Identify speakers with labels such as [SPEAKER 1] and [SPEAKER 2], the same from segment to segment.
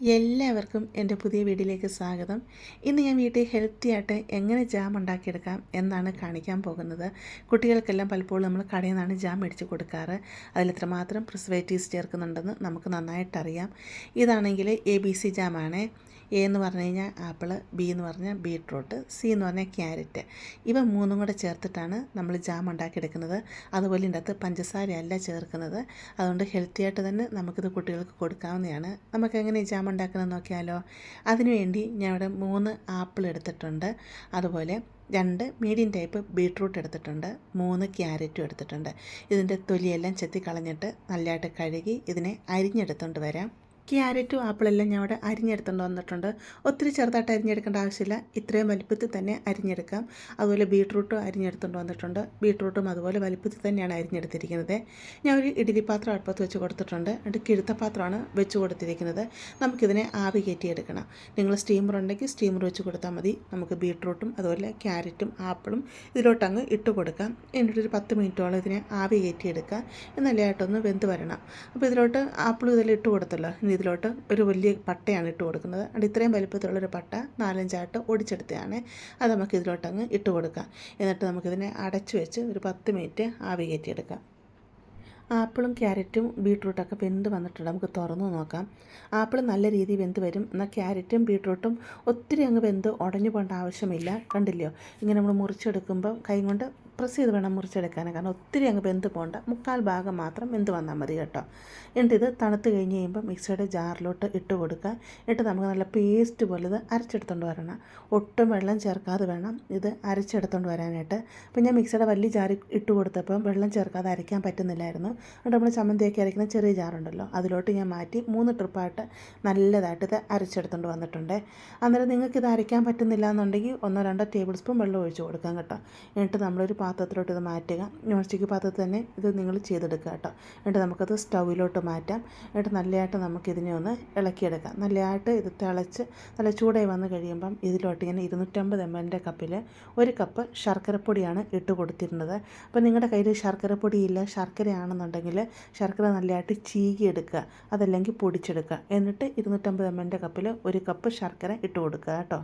[SPEAKER 1] എല്ലാവർക്കും എന്റെ പുതിയ വീഡിയോയിലേക്ക് സ്വാഗതം. ഇന്ന് ഞാൻ വീട്ടിൽ ഹെൽത്തി ആയിട്ട് എങ്ങനെ ജാം ഉണ്ടാക്കിയെടുക്കാം എന്നാണ് കാണിക്കാൻ പോകുന്നത്. കുട്ടികൾക്കെല്ലാം പലപ്പോഴും നമ്മൾ കടയിൽ നിന്നാണ് ജാം മേടിച്ച് കൊടുക്കാറ്. അതിൽ എത്രമാത്രം പ്രിസർവേറ്റീവ്സ് ചേർക്കുന്നുണ്ടെന്ന് നമുക്ക് നന്നായിട്ടറിയാം. ഇതാണെങ്കിൽ എ ബി സി ജാമാണ് എ എന്ന് പറഞ്ഞു കഴിഞ്ഞാൽ ആപ്പിൾ ബി എന്ന് പറഞ്ഞാൽ ബീട്രൂട്ട് സി എന്ന് പറഞ്ഞാൽ ക്യാരറ്റ്. ഇവ മൂന്നും കൂടെ ചേർത്തിട്ടാണ് നമ്മൾ ജാം ഉണ്ടാക്കിയെടുക്കുന്നത്. അതുപോലെ ഇതിന്റെ അകത്ത് പഞ്ചസാരയല്ല ചേർക്കുന്നത്. അതുകൊണ്ട് ഹെൽത്തി ആയിട്ട് തന്നെ നമുക്കിത് കുട്ടികൾക്ക് കൊടുക്കാവുന്നതാണ്. നമുക്ക് എങ്ങനെ ജാം ഉണ്ടാക്കുന്നത് നോക്കിയാലോ? അതിനുവേണ്ടി ഞാൻ ഇവിടെ മൂന്ന് ആപ്പിൾ എടുത്തിട്ടുണ്ട്. അതുപോലെ രണ്ട് മീഡിയം ടൈപ്പ് ബീട്രൂട്ട് എടുത്തിട്ടുണ്ട്. മൂന്ന് ക്യാരറ്റും എടുത്തിട്ടുണ്ട്. ഇതിന്റെ തൊലിയെല്ലാം ചെത്തി കളഞ്ഞിട്ട് നല്ലതായിട്ട് കഴുകി ഇതിനെ അരിഞ്ഞെടുത്തുകൊണ്ട് വരാം. ക്യാരറ്റും ആപ്പിളെല്ലാം ഞാൻ അവിടെ അരിഞ്ഞെടുത്തുകൊണ്ട് വന്നിട്ടുണ്ട്. ഒത്തിരി ചെറുതായിട്ട് അരിഞ്ഞെടുക്കേണ്ട ആവശ്യമില്ല. ഇത്രയും വലിപ്പത്തിൽ തന്നെ അരിഞ്ഞെടുക്കാം. അതുപോലെ ബീട്രൂട്ടും അരിഞ്ഞെടുത്തുകൊണ്ട് വന്നിട്ടുണ്ട്. ബീട്രൂട്ടും അതുപോലെ വലിപ്പത്തിൽ തന്നെയാണ് അരിഞ്ഞെടുത്തിരിക്കുന്നത്. ഞാൻ ഒരു ഇഡ്ഡലി പാത്രം അടുപ്പത്ത് വെച്ച് കൊടുത്തിട്ടുണ്ട്. എന്നിട്ട് കിഴുത്ത പാത്രമാണ് വെച്ച് കൊടുത്തിരിക്കുന്നത്. നമുക്കിതിനെ ആവി കയറ്റിയെടുക്കണം നിങ്ങൾ സ്റ്റീമർ ഉണ്ടെങ്കിൽ സ്റ്റീമർ വെച്ച് കൊടുത്താൽ മതി. നമുക്ക് ബീട്രൂട്ടും അതുപോലെ ക്യാരറ്റും ആപ്പിളും ഇതിലോട്ടങ്ങ് ഇട്ട് കൊടുക്കാം. എന്നിട്ടൊരു പത്ത് മിനിറ്റോളം ഇതിനെ ആവി കയറ്റിയെടുക്കുക നല്ലതായിട്ടൊന്ന് വെന്ത് വരണം. അപ്പോൾ ഇതിലോട്ട് ആപ്പിളും ഇതെല്ലാം ഇട്ട് കൊടുത്തല്ലോ. ഇനി ഇതിലോട്ട് ഒരു വലിയ പട്ടയാണ് ഇട്ട് കൊടുക്കുന്നത്. അതുകൊണ്ട് ഇത്രയും വലിപ്പത്തിലുള്ളൊരു പട്ട നാലഞ്ചായിട്ട് ഒടിച്ചെടുത്തതാണ്. അത് നമുക്ക് ഇതിലോട്ടങ്ങ് ഇട്ട് കൊടുക്കാം. എന്നിട്ട് നമുക്കിതിനെ അടച്ചു വെച്ച് ഒരു പത്ത് മിനിറ്റ് ആവി കയറ്റിയെടുക്കാം. ആപ്പിളും ക്യാരറ്റും ബീട്രൂട്ടൊക്കെ വെന്ത് വന്നിട്ടുണ്ട്. നമുക്ക് തുറന്നു നോക്കാം. ആപ്പിൾ നല്ല രീതിയിൽ വെന്ത് വരും. എന്നാൽ ക്യാരറ്റും ബീട്രൂട്ടും ഒത്തിരി അങ്ങ് വെന്ത് ഉടഞ്ഞു പോകേണ്ട ആവശ്യമില്ല. കണ്ടില്ലയോ ഇങ്ങനെ നമ്മൾ മുറിച്ചെടുക്കുമ്പോൾ കൈ കൊണ്ട് പ്രസ് ചെയ്ത് വേണം മുറിച്ചെടുക്കാൻ കാരണം ഒത്തിരി അങ്ങ് വെന്ത് പോകണ്ട മുക്കാൽ ഭാഗം മാത്രം വെന്ത് വന്നാൽ മതി കേട്ടോ. എന്നിട്ട് ഇത് തണുത്ത് കഴിഞ്ഞ് കഴിയുമ്പോൾ മിക്സിയുടെ ജാറിലോട്ട് ഇട്ട് കൊടുക്കുക. എന്നിട്ട് നമുക്ക് നല്ല പേസ്റ്റ് പോലെ ഇത് അരച്ചെടുത്തുകൊണ്ട് വരണം. ഒട്ടും വെള്ളം ചേർക്കാതെ വേണം ഇത് അരച്ചെടുത്തുകൊണ്ട് വരാനായിട്ട്. അപ്പോൾ ഞാൻ മിക്സിയുടെ വലിയ ജാറി ഇട്ട് കൊടുത്തപ്പം വെള്ളം ചേർക്കാതെ അരയ്ക്കാൻ പറ്റുന്നില്ലായിരുന്നു. അതുകൊണ്ട് നമ്മൾ ചമ്മന്തിയൊക്കെ അരയ്ക്കുന്ന ചെറിയ ജാറുണ്ടല്ലോ അതിലോട്ട് ഞാൻ മാറ്റി മൂന്ന് ട്രിപ്പായിട്ട് നല്ലതായിട്ട് ഇത് അരച്ചെടുത്തുകൊണ്ട് വന്നിട്ടുണ്ട്. അന്നേരം നിങ്ങൾക്ക് ഇത് അരയ്ക്കാൻ പറ്റുന്നില്ല എന്നുണ്ടെങ്കിൽ ഒന്നോ രണ്ടോ ടേബിൾ സ്പൂൺ വെള്ളം ഒഴിച്ച് കൊടുക്കാം കേട്ടോ. എന്നിട്ട് നമ്മളൊരു പാത്രത്തിലോട്ട് ഇത് മാറ്റുക. നോൺ സ്റ്റിക്ക് പാത്രത്തിൽ തന്നെ ഇത് നിങ്ങൾ ചെയ്തെടുക്കുക കേട്ടോ. എന്നിട്ട് നമുക്കത് സ്റ്റൗവിലോട്ട് മാറ്റാം. എന്നിട്ട് നല്ലതായിട്ട് നമുക്കിതിനെ ഒന്ന് ഇളക്കിയെടുക്കാം. നല്ലതായിട്ട് ഇത് തിളച്ച് നല്ല ചൂടായി വന്ന് കഴിയുമ്പം ഇതിലോട്ട് ഇങ്ങനെ ഇരുന്നൂറ്റമ്പത് എം എല്ലിന്റെ കപ്പിൽ ഒരു കപ്പ് ശർക്കരപ്പൊടിയാണ് ഇട്ട് കൊടുത്തിരുന്നത്. അപ്പോൾ നിങ്ങളുടെ കയ്യിൽ ശർക്കരപ്പൊടി ഇല്ല ശർക്കരയാണെന്നുണ്ടെങ്കിൽ ശർക്കര നല്ലതായിട്ട് ചീകിയെടുക്കുക. അതല്ലെങ്കിൽ പൊടിച്ചെടുക്കുക. എന്നിട്ട് ഇരുന്നൂറ്റമ്പത് എം എല്ലിന്റെ കപ്പിൽ ഒരു കപ്പ് ശർക്കര ഇട്ട് കൊടുക്കുക കേട്ടോ.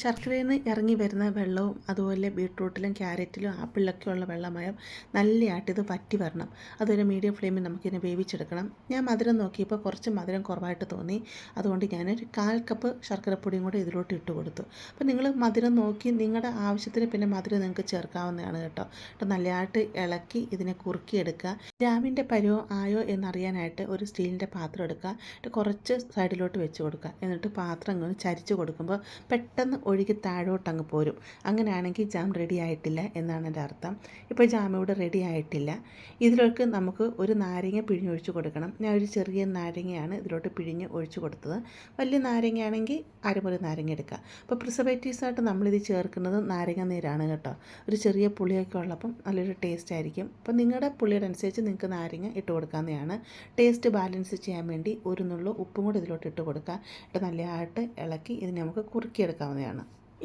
[SPEAKER 1] ശർക്കരയിൽ നിന്ന് ഇറങ്ങി വരുന്ന വെള്ളവും അതുപോലെ ബീട്രൂട്ടിലും ക്യാരറ്റിലും ആപ്പിളിലൊക്കെ ഉള്ള വെള്ളമയം നല്ലയായിട്ട് ഇത് വറ്റി വരണം. അതുപോലെ മീഡിയം ഫ്ലെയിമിൽ നമുക്കിതിനെ വേവിച്ചെടുക്കണം. ഞാൻ മധുരം നോക്കിയപ്പോൾ കുറച്ച് മധുരം കുറവായിട്ട് തോന്നി. അതുകൊണ്ട് ഞാനൊരു കാൽ കപ്പ് ശർക്കരപ്പൊടിയും കൂടെ ഇതിലോട്ട് ഇട്ട് കൊടുത്തു. അപ്പോൾ നിങ്ങൾ മധുരം നോക്കി നിങ്ങളുടെ ആവശ്യത്തിന് പിന്നെ മധുരം നിങ്ങൾക്ക് ചേർക്കാവുന്നതാണ് കേട്ടോ. അപ്പോൾ നല്ലതായിട്ട് ഇളക്കി ഇതിനെ കുറുക്കിയെടുക്കുക. ജാമിന്റെ പരുവം ആയോ എന്നറിയാനായിട്ട് ഒരു സ്റ്റീലിന്റെ പാത്രം എടുക്കുക. കുറച്ച് സൈഡിലോട്ട് വെച്ച് കൊടുക്കുക. എന്നിട്ട് പാത്രം ഇങ്ങനെ ചരിച്ച് കൊടുക്കുമ്പോൾ പെട്ടെന്ന് ഒഴുകി താഴോട്ടങ്ങ് പോരും. അങ്ങനെയാണെങ്കിൽ ജാം റെഡി ആയിട്ടില്ല എന്നാണ് എന്റെ അർത്ഥം. ഇപ്പോൾ ജാം ഇവിടെ റെഡി ആയിട്ടില്ല. ഇതിലേക്ക് നമുക്ക് ഒരു നാരങ്ങ പിഴിഞ്ഞൊഴിച്ച് കൊടുക്കണം. ഞാൻ ഒരു ചെറിയ നാരങ്ങയാണ് ഇതിലോട്ട് പിഴിഞ്ഞ് ഒഴിച്ചു കൊടുത്തത്. വലിയ നാരങ്ങയാണെങ്കിൽ അരമുറി നാരങ്ങ എടുക്കുക. അപ്പോൾ പ്രിസർവേറ്റീവ്സ് ആയിട്ട് നമ്മളിത് ചേർക്കുന്നത് നാരങ്ങ നീരാണ് കേട്ടോ. ഒരു ചെറിയ പുളിയൊക്കെ ഉള്ളപ്പം നല്ലൊരു ടേസ്റ്റ് ആയിരിക്കും. അപ്പോൾ നിങ്ങളുടെ പുളിയുടെ അനുസരിച്ച് നിങ്ങൾക്ക് നാരങ്ങ ഇട്ട് കൊടുക്കാവുന്നതാണ്. ടേസ്റ്റ് ബാലൻസ് ചെയ്യാൻ വേണ്ടി ഒരു നുള്ളു ഉപ്പും കൂടി ഇതിലോട്ട് ഇട്ട് കൊടുക്കുക. ഇട്ട് നല്ലതായിട്ട് ഇളക്കി ഇതിനെ നമുക്ക് കുറുക്കിയെടുക്കാവുന്നതാണ്.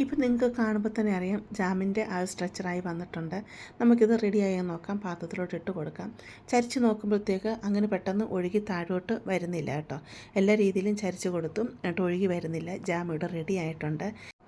[SPEAKER 1] ഇപ്പം നിങ്ങൾക്ക് കാണുമ്പോൾ തന്നെ അറിയാം ജാമിന്റെ ആ സ്ട്രക്ചറായി വന്നിട്ടുണ്ട്. നമുക്കിത് റെഡിയായി നോക്കാം പാത്രത്തിലോട്ട് ഇട്ട് കൊടുക്കാം. ചരിച്ച് നോക്കുമ്പോഴത്തേക്ക് അങ്ങനെ പെട്ടെന്ന് ഒഴുകി താഴോട്ട് വരുന്നില്ല കേട്ടോ. എല്ലാ രീതിയിലും ചരിച്ച് കൊടുത്തും എന്നിട്ട് ഒഴുകി വരുന്നില്ല. ജാം ഇവിടെ റെഡി ആയിട്ടുണ്ട്.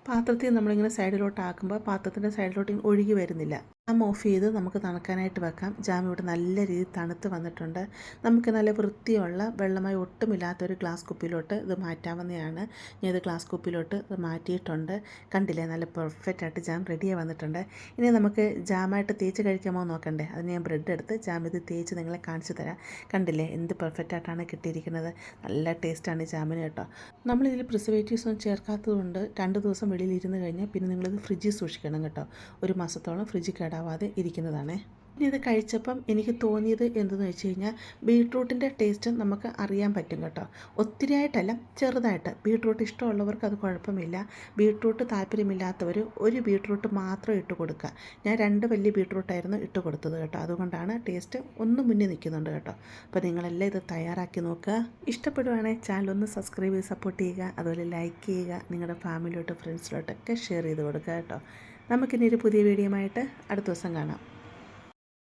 [SPEAKER 1] പാത്രത്തിൽ നമ്മളിങ്ങനെ സൈഡിലോട്ട് ആക്കുമ്പോൾ പാത്രത്തിന്റെ സൈഡിലോട്ട് ഒഴുകി വരുന്നില്ല. ജാം ഓഫ് ചെയ്ത് നമുക്ക് തണുക്കാനായിട്ട് വെക്കാം. ജാം ഇവിടെ നല്ല രീതിയിൽ തണുത്ത് വന്നിട്ടുണ്ട്. നമുക്ക് നല്ല വൃത്തിയുള്ള വെള്ളമായി ഒട്ടുമില്ലാത്തൊരു ഗ്ലാസ് കുപ്പിയിലോട്ട് ഇത് മാറ്റാവുന്നതാണ് ഞാൻ ഇത് ഗ്ലാസ് കുപ്പിയിലോട്ട് ഇത് മാറ്റിയിട്ടുണ്ട്. കണ്ടില്ലേ? നല്ല പെർഫെക്റ്റ് ആയിട്ട് ജാം റെഡിയായി വന്നിട്ടുണ്ട്. ഇനി നമുക്ക് ജാമായിട്ട് തേച്ച് കഴിക്കാമോ നോക്കണ്ടേ? അതിന് ഞാൻ ബ്രെഡ് എടുത്ത് ജാം ഇത് തേച്ച് നിങ്ങളെ കാണിച്ചു തരാം. കണ്ടില്ലേ? എന്ത് പെർഫെക്റ്റ് ആയിട്ടാണ് കിട്ടിയിരിക്കുന്നത്. നല്ല ടേസ്റ്റാണ് ഈ ജാമിന് കേട്ടോ. നമ്മളിതിൽ പ്രിസർവേറ്റീവ്സ് ഒന്നും ചേർക്കാത്തതുകൊണ്ട് രണ്ട് ദിവസം വെളിയിൽ ഇരുന്ന് കഴിഞ്ഞാൽ പിന്നെ നിങ്ങളിത് ഫ്രിഡ്ജിൽ സൂക്ഷിക്കണം കേട്ടോ. ഒരു മാസത്തോളം ഫ്രിഡ്ജിൽ കേടാവാതെ ഇരിക്കുന്നതാണ്. ഇനി ഇത് കഴിച്ചപ്പം എനിക്ക് തോന്നിയത് എന്തെന്ന് വെച്ച് കഴിഞ്ഞാൽ ബീട്രൂട്ടിന്റെ ടേസ്റ്റ് നമുക്ക് അറിയാൻ പറ്റും കേട്ടോ. ഒത്തിരിയായിട്ടല്ല ചെറുതായിട്ട്. ബീട്രൂട്ട് ഇഷ്ടമുള്ളവർക്ക് അത് കുഴപ്പമില്ല. ബീട്രൂട്ട് താല്പര്യമില്ലാത്തവർ ഒരു ബീട്രൂട്ട് മാത്രം ഇട്ട് കൊടുക്കുക. ഞാൻ രണ്ട് വലിയ ബീട്രൂട്ടായിരുന്നു ഇട്ട് കൊടുത്തത് കേട്ടോ. അതുകൊണ്ടാണ് ടേസ്റ്റ് ഒന്ന് മുന്നിൽ നിൽക്കുന്നുണ്ട് കേട്ടോ. അപ്പോൾ നിങ്ങളെല്ലാം ഇത് തയ്യാറാക്കി നോക്കുക. ഇഷ്ടപ്പെടുവാണെങ്കിൽ ചാനൽ ഒന്ന് സബ്സ്ക്രൈബ് ചെയ്ത് സപ്പോർട്ട് ചെയ്യുക. അതുപോലെ ലൈക്ക് ചെയ്യുക. നിങ്ങളുടെ ഫാമിലിയോട്ട് ഫ്രണ്ട്സിലോട്ടൊക്കെ ഷെയർ ചെയ്ത് കൊടുക്കുക കേട്ടോ. നമുക്കിനി ഒരു പുതിയ വീഡിയോ ആയിട്ട് അടുത്ത ദിവസം കാണാം.